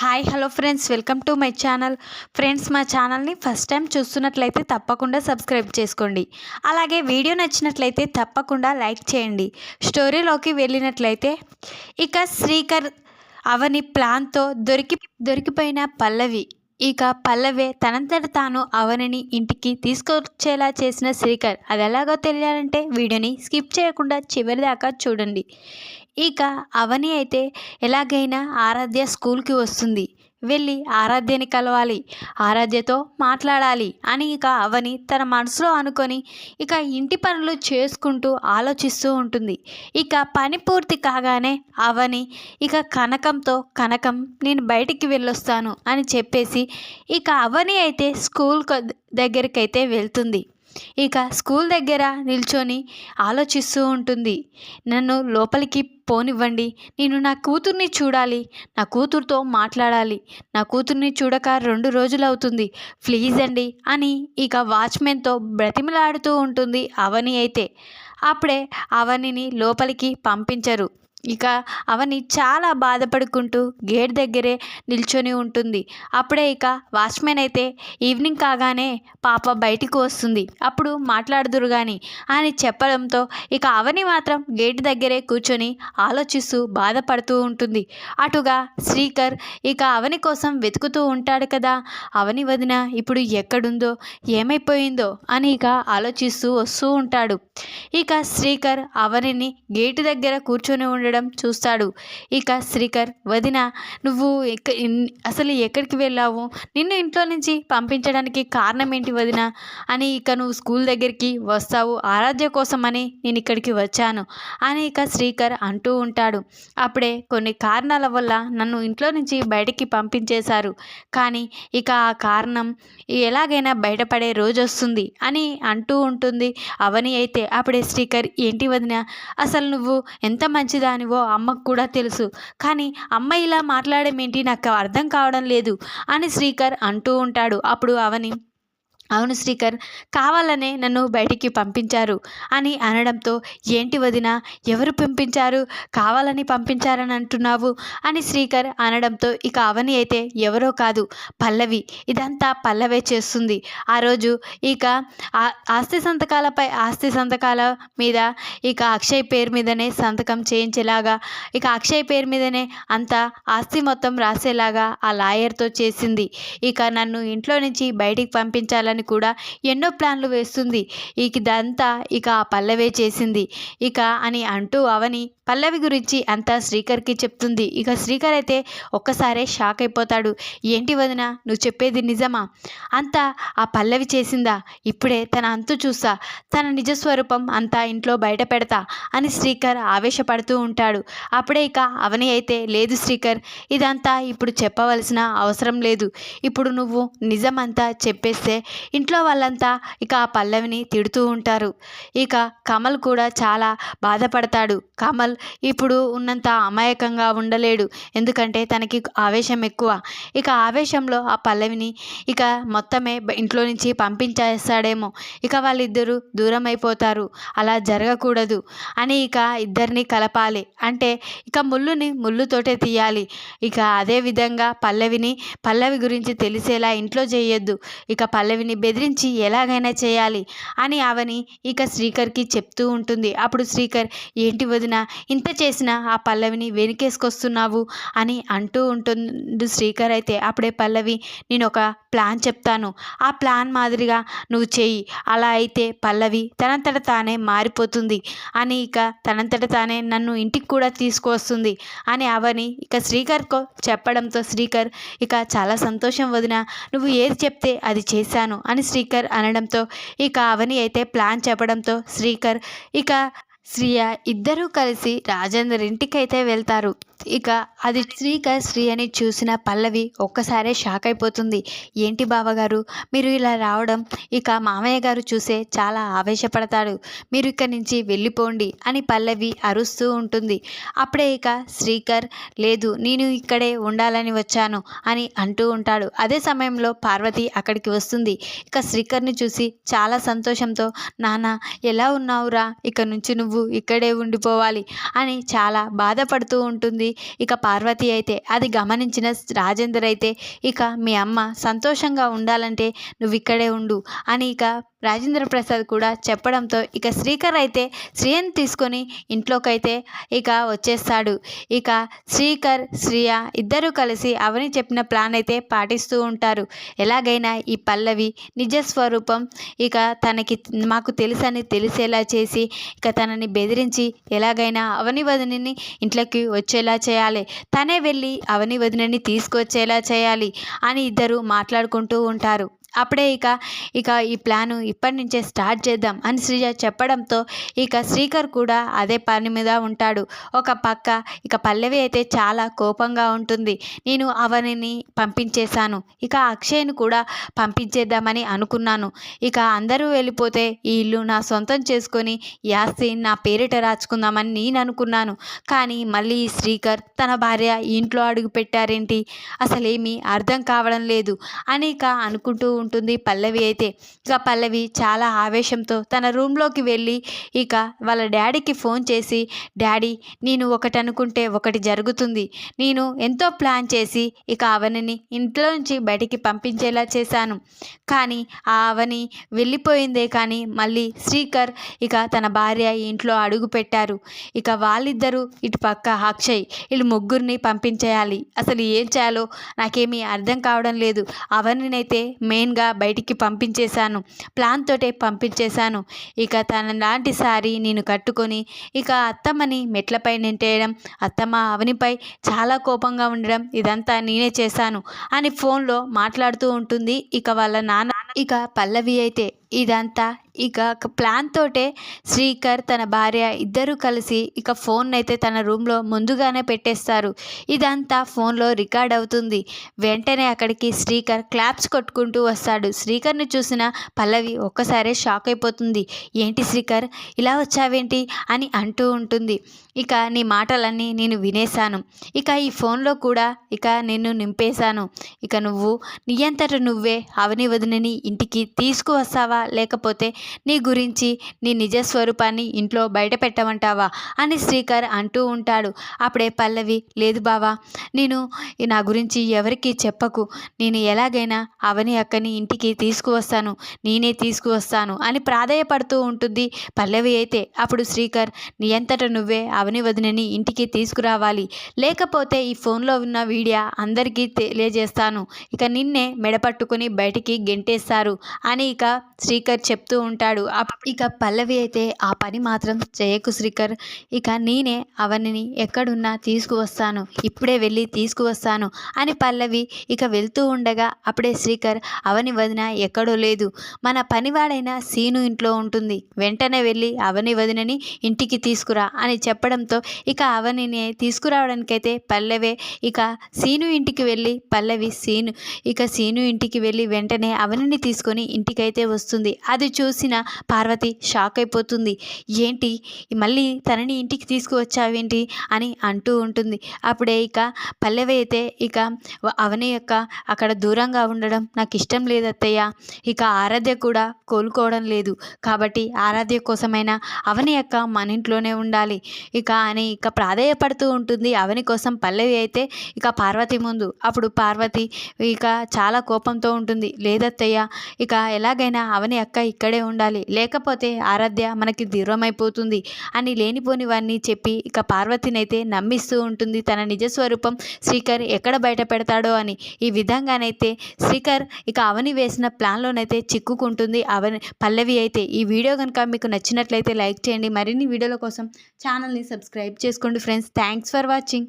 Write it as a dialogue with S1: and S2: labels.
S1: Hi hello friends welcome to my channel. Friends మా ఛానల్ని first time చూస్తున్నట్లయితే తప్పకుండా సబ్స్క్రైబ్ చేసుకోండి. అలాగే వీడియో నచ్చినట్లయితే తప్పకుండా లైక్ చేయండి. స్టోరీలోకి వెళ్ళినట్లయితే ఇక శ్రీకర్ అవని ప్లాన్తో దొరికి దొరికిపోయిన పల్లవి. ఇక పల్లవే తనంతట తాను అవనిని ఇంటికి తీసుకొచ్చేలా చేసిన శ్రీకర్. అది ఎలాగో తెలియాలంటే వీడియోని స్కిప్ చేయకుండా చివరి దాకా చూడండి. ఇక అవని అయితే ఎలాగైనా ఆరాధ్య స్కూల్కి వస్తుంది. వెళ్ళి ఆరాధ్యని కలవాలి. ఆరాధ్యతో మాట్లాడాలి అని ఇక అవని తన మనసులో అనుకొని ఇక ఇంటి పనులు చేసుకుంటూ ఆలోచిస్తూ ఉంటుంది. ఇక పని పూర్తి కాగానే అవని ఇక కనకంతో కనకం నేను బయటికి వెళ్ళొస్తాను అని చెప్పేసి ఇక అవని అయితే స్కూల్ దగ్గరికైతే వెళ్తుంది. ఇక స్కూల్ దగ్గర నిల్చొని ఆలోచిస్తూ ఉంటుంది. నన్ను లోపలికి పోనివ్వండి. నేను నా కూతుర్ని చూడాలి. నా కూతురుతో మాట్లాడాలి. నా కూతుర్ని చూడక రెండు రోజులు అవుతుంది ప్లీజ్ అండి అని ఇక వాచ్మెన్తో బ్రతిమలాడుతూ ఉంటుంది అవని అయితే. అప్పుడే అవనిని లోపలికి పంపించరు. ఇక అవని చాలా బాధపడుకుంటూ గేట్ దగ్గరే నిల్చొని ఉంటుంది. అప్పుడే ఇక వాచ్మెన్ అయితే ఈవినింగ్ కాగానే పాప బయటికి వస్తుంది. అప్పుడు మాట్లాడుదురు కానీ అని చెప్పడంతో ఇక అవని మాత్రం గేట్ దగ్గరే కూర్చొని ఆలోచిస్తూ బాధపడుతూ ఉంటుంది. అటుగా శ్రీకర్ ఇక అవని కోసం వెతుకుతూ ఉంటాడు కదా అవని వదిన ఇప్పుడు ఎక్కడుందో ఏమైపోయిందో అని ఇక ఆలోచిస్తూ వస్తూ ఉంటాడు. ఇక శ్రీకర్ అవనిని గేటు దగ్గర కూర్చొని ఉండడం చూస్తాడు. ఇక శ్రీకర్ వదిన నువ్వు అసలు ఎక్కడికి వెళ్ళావు? నిన్ను ఇంట్లో నుంచి పంపించడానికి కారణం ఏంటి వదిన అని ఇక నువ్వు స్కూల్ దగ్గరికి వస్తావు. ఆరాధ్య కోసమని నేను ఇక్కడికి వచ్చాను అని ఇక శ్రీకర్ అంటూ ఉంటాడు. అప్పుడే కొన్ని కారణాల వల్ల నన్ను ఇంట్లో నుంచి బయటికి పంపించేశారు. కానీ ఇక ఆ కారణం ఎలాగైనా బయటపడే రోజు వస్తుంది అని అంటూ ఉంటుంది. అవని అయితే అప్పుడే శ్రీకర్ ఏంటి వదిన? అసలు నువ్వు ఎంత మంచిదా ఓ అమ్మకు కూడా తెలుసు. కానీ అమ్మ ఇలా మాట్లాడమేంటి నాకు అర్థం కావడం లేదు అని శ్రీకర్ అంటూ ఉంటాడు. అప్పుడు అవని అవును శ్రీకర్ కావాలనే నన్ను బయటికి పంపించారు అని అనడంతో ఏంటి వదిన ఎవరు పంపించారు? కావాలని పంపించారని అంటున్నావు? అని శ్రీకర్ అనడంతో ఇక అవని అయితే ఎవరో కాదు పల్లవి ఇదంతా పల్లవే చేస్తుంది. ఆ రోజు ఇక ఆస్తి సంతకాలపై ఆస్తి సంతకాల మీద ఇక అక్షయ్ పేరు మీదనే సంతకం చేయించేలాగా ఇక అక్షయ్ పేరు మీదనే అంత ఆస్తి మొత్తం రాసేలాగా ఆ లాయర్తో చేసింది. ఇక నన్ను ఇంట్లో నుంచి బయటికి పంపించాలని చేయాలని కూడా ఎన్నో ప్లాన్లు వేస్తుంది. ఇక ఇదంతా ఇక ఆ పల్లవే చేసింది. ఇక అని అంటూ అవని పల్లవి గురించి అంతా శ్రీకర్కి చెప్తుంది. ఇక శ్రీకర్ అయితే ఒక్కసారే షాక్ అయిపోతాడు. ఏంటి వదిన నువ్వు చెప్పేది నిజమా? అంతా ఆ పల్లవి చేసిందా? ఇప్పుడే తన అంతు చూసా తన నిజస్వరూపం అంతా ఇంట్లో బయట పెడతా అని శ్రీకర్ ఆవేశపడుతూ ఉంటాడు. అప్పుడే ఇక అవని అయితే లేదు శ్రీకర్ ఇదంతా ఇప్పుడు చెప్పవలసిన అవసరం లేదు. ఇప్పుడు నువ్వు నిజమంతా చెప్పేస్తే ఇంట్లో వాళ్ళంతా ఇక ఆ పల్లవిని తిడుతూ ఉంటారు. ఇక కమల్ కూడా చాలా బాధపడతాడు. కమల్ ఇప్పుడు ఉన్నంత అమాయకంగా ఉండలేడు. ఎందుకంటే తనకి ఆవేశం ఎక్కువ. ఇక ఆవేశంలో ఆ పల్లవిని ఇక మొత్తమే ఇంట్లో నుంచి పంపించేస్తాడేమో. ఇక వాళ్ళిద్దరూ దూరం అయిపోతారు అలా జరగకూడదు. అని ఇక ఇద్దరిని కలపాలి. అంటే ఇక ముళ్ళుని ముళ్ళుతోటే తీయాలి. ఇక అదే విధంగా పల్లవిని పల్లవి గురించి తెలిసేలా ఇంట్లో చేయొద్దు. ఇక పల్లవిని బెదిరించి ఎలాగైనా చేయాలి అని అవని ఇక శ్రీకర్కి చెప్తూ ఉంటుంది. అప్పుడు శ్రీకర్ ఏంటి వదిన ఇంత చేసినా ఆ పల్లవిని వెనుకేసుకొస్తున్నావు అని అంటూ ఉంటుంది శ్రీకర్ అయితే. అప్పుడే పల్లవి నేను ఒక ప్లాన్ చెప్తాను. ఆ ప్లాన్ మాదిరిగా నువ్వు చెయ్యి. అలా అయితే పల్లవి తనంతట తానే మారిపోతుంది అని ఇక తనంతట తానే నన్ను ఇంటికి కూడా తీసుకువస్తుంది అని అవని ఇక శ్రీకర్కో చెప్పడంతో శ్రీకర్ ఇక చాలా సంతోషం వదిన నువ్వు ఏది చెప్తే అది చేశాను అని శ్రీకర్ అనడంతో ఇక అవని అయితే ప్లాన్ చెప్పడంతో శ్రీకర్ ఇక శ్రీయ ఇద్దరూ కలిసి రాజేందర్ ఇంటికైతే వెళ్తారు. ఇక అది శ్రీక శ్రీ అని చూసిన పల్లవి ఒక్కసారే షాక్ అయిపోతుంది. ఏంటి బావగారు? మీరు ఇలా రావడం ఇక మామయ్య గారు చూసే చాలా ఆవేశపడతాడు. మీరు ఇక్కడి నుంచి వెళ్ళిపోండి అని పల్లవి అరుస్తూ ఉంటుంది. అప్పుడే ఇక శ్రీకర్ లేదు నేను ఇక్కడే ఉండాలని వచ్చాను అని అంటూ ఉంటాడు. అదే సమయంలో పార్వతి అక్కడికి వస్తుంది. ఇక శ్రీకర్ని చూసి చాలా సంతోషంతో నాన్న ఎలా ఉన్నావురా? ఇక నుంచి నువ్వు ఇక్కడే ఉండిపోవాలి అని చాలా బాధపడుతూ ఉంటుంది. ఉంటుంది ఇక పార్వతి అయితే అది గమనించిన రాజేందర్ అయితే ఇక మీ అమ్మ సంతోషంగా ఉండాలంటే నువ్వు ఇక్కడే ఉండు అని ఇక రాజేంద్ర ప్రసాద్ కూడా చెప్పడంతో ఇక శ్రీకర్ అయితే శ్రీయని తీసుకొని ఇంట్లోకైతే ఇక వచ్చేస్తాడు. ఇక శ్రీకర్ శ్రియ ఇద్దరూ కలిసి అవని చెప్పిన ప్లాన్ అయితే పాటిస్తూ ఉంటారు. ఎలాగైనా ఈ పల్లవి నిజ స్వరూపం ఇక తనకి మాకు తెలుసని తెలిసేలా చేసి ఇక తనని బెదిరించి ఎలాగైనా అవని వదినని ఇంట్లోకి వచ్చేలా చేయాలి. తనే వెళ్ళి అవని వదినని తీసుకొచ్చేలా చేయాలి అని ఇద్దరు మాట్లాడుకుంటూ ఉంటారు. అప్పుడే ఇక ఇక ఈ ప్లాను ఇప్పటి నుంచే స్టార్ట్ చేద్దాం అని శ్రీజ చెప్పడంతో ఇక శ్రీకర్ కూడా అదే పని మీద ఉంటాడు. ఒక పక్క ఇక పల్లవి అయితే చాలా కోపంగా ఉంటుంది. నేను అవనిని పంపించేశాను. ఇక అక్షయ్ను కూడా పంపించేద్దామని అనుకున్నాను. ఇక అందరూ వెళ్ళిపోతే ఈ ఇల్లు నా సొంతం చేసుకొని యాస్తి నా పేరిట రాచుకుందామని నేను అనుకున్నాను. కానీ మళ్ళీ శ్రీకర్ తన భార్య ఇంట్లో అడుగు పెట్టారేంటి అసలేమీ అర్థం కావడం లేదు. అని ఇక అనుకుంటూ ఉంటుంది పల్లవి అయితే. ఇక పల్లవి చాలా ఆవేశంతో తన రూమ్లోకి వెళ్ళి ఇక వాళ్ళ డాడీకి ఫోన్ చేసి డాడీ నేను ఒకటి అనుకుంటే ఒకటి జరుగుతుంది. నేను ఎంతో ప్లాన్ చేసి ఇక అవనిని ఇంట్లో నుంచి బయటికి పంపించేలా చేశాను. కానీ ఆ అవని వెళ్ళిపోయిందే కానీ మళ్ళీ శ్రీకర్ ఇక తన భార్య ఇంట్లో అడుగు పెట్టారు. ఇక వాళ్ళిద్దరూ ఇటు పక్క అక్షయ్ వీళ్ళు ముగ్గురిని పంపించేయాలి. అసలు ఏం చేయాలో నాకేమీ అర్థం కావడం లేదు. అవనినైతే మెయిన్గా బయటికి పంపించేశాను. ప్లాన్ తోటే పంపించేశాను. ఇక తన లాంటి సారీ నేను కట్టుకొని ఇక అత్తమ్మని మెట్లపై నింటేయడం అత్తమ్మ అవనిపై చాలా కోపంగా ఉండడం ఇదంతా నేనే చేశాను అని ఫోన్లో మాట్లాడుతూ ఉంటుంది. ఇక వాళ్ళ నాన్న ఇక పల్లవి అయితే ఇదంతా. ఇక ప్లాన్ తోటే శ్రీకర్ తన భార్య ఇద్దరూ కలిసి ఇక ఫోన్ అయితే తన రూమ్లో ముందుగానే పెట్టేస్తారు. ఇదంతా ఫోన్లో రికార్డ్ అవుతుంది. వెంటనే అక్కడికి శ్రీకర్ క్లాప్స్ కొట్టుకుంటూ వస్తాడు. శ్రీకర్ని చూసిన పల్లవి ఒక్కసారే షాక్ అయిపోతుంది. ఏంటి శ్రీకర్? ఇలా వచ్చావేంటి? అని అంటూ ఉంటుంది. ఇక నీ మాటలన్నీ నేను వినేశాను. ఇక ఈ ఫోన్లో కూడా ఇక నిన్ను నింపేశాను. ఇక నువ్వు నీ అంతట నువ్వే అవని వదినని ఇంటికి తీసుకువస్తావా? లేకపోతే నీ గురించి నీ నిజ స్వరూపాన్ని ఇంట్లో బయట పెట్టమంటావా? అని శ్రీకర్ అంటూ ఉంటాడు. అప్పుడే పల్లవి లేదు బావా నేను నా గురించి ఎవరికీ చెప్పకు. నేను ఎలాగైనా అవని అక్కని ఇంటికి తీసుకువస్తాను. నేనే తీసుకువస్తాను అని ప్రాధాయపడుతూ ఉంటుంది పల్లవి అయితే. అప్పుడు శ్రీకర్ నీ అంతట నువ్వే అవని వదినని ఇంటికి తీసుకురావాలి. లేకపోతే ఈ ఫోన్లో ఉన్న వీడియో అందరికీ తెలియజేస్తాను. ఇక నిన్నే మెడపట్టుకుని బయటికి గెంటేస్తారు. అని ఇక శ్రీకర్ చెప్తూ ఉంటాడు. ఇక పల్లవి అయితే ఆ పని మాత్రం చేయకు శ్రీకర్. ఇక నేనే అవనిని ఎక్కడున్నా తీసుకువస్తాను. ఇప్పుడే వెళ్ళి తీసుకువస్తాను అని పల్లవి ఇక వెళ్తూ ఉండగా అప్పుడే శ్రీకర్ అవని వదిన ఎక్కడో లేదు. మన పనివాడైన సీను ఇంట్లో ఉంటుంది. వెంటనే వెళ్ళి అవని వదినని ఇంటికి తీసుకురా అని చెప్పడంతో ఇక అవనిని తీసుకురావడానికైతే పల్లవే. ఇక సీను ఇంటికి వెళ్ళి పల్లవి సీను ఇక సీను ఇంటికి వెళ్ళి వెంటనే అవనిని తీసుకొని ఇంటికైతే వస్తుంది. అది చూసిన పార్వతి షాక్ అయిపోతుంది. ఏంటి? మళ్ళీ తనని ఇంటికి తీసుకువచ్చావేంటి? అని అంటూ ఉంటుంది. అప్పుడే ఇక పల్లవి అయితే ఇక అవని యొక్క అక్కడ దూరంగా ఉండడం నాకు ఇష్టం లేదు అత్తయ్య ఇక ఆరాధ్య కూడా కోలుకోవడం లేదు. కాబట్టి ఆరాధ్య కోసమైనా అవని యొక్క మన ఇంట్లోనే ఉండాలి. ఇక అని ఇక ప్రాధాయపడుతూ ఉంటుంది. అవని కోసం పల్లవి అయితే ఇక పార్వతి ముందు. అప్పుడు పార్వతి ఇక చాలా కోపంతో ఉంటుంది. లేదత్తయ్య ఇక ఎలాగైనా అవని అక్క ఇక్కడే ఉండాలి. లేకపోతే ఆరాధ్య మనకి దూరం అని లేనిపోనివన్నీ చెప్పి ఇక పార్వతిని అయితే నమ్మిస్తూ ఉంటుంది తన నిజ స్వరూపం శ్రీకర్ ఎక్కడ బయట పెడతాడో అని. ఈ విధంగానైతే శ్రీకర్ ఇక అవని వేసిన ప్లాన్లోనైతే చిక్కుకుంటుంది అవని పల్లవి అయితే. ఈ వీడియో కనుక మీకు నచ్చినట్లయితే లైక్ చేయండి. మరిన్ని వీడియోల కోసం ఛానల్ని సబ్స్క్రైబ్ చేసుకోండి ఫ్రెండ్స్. Thanks for watching.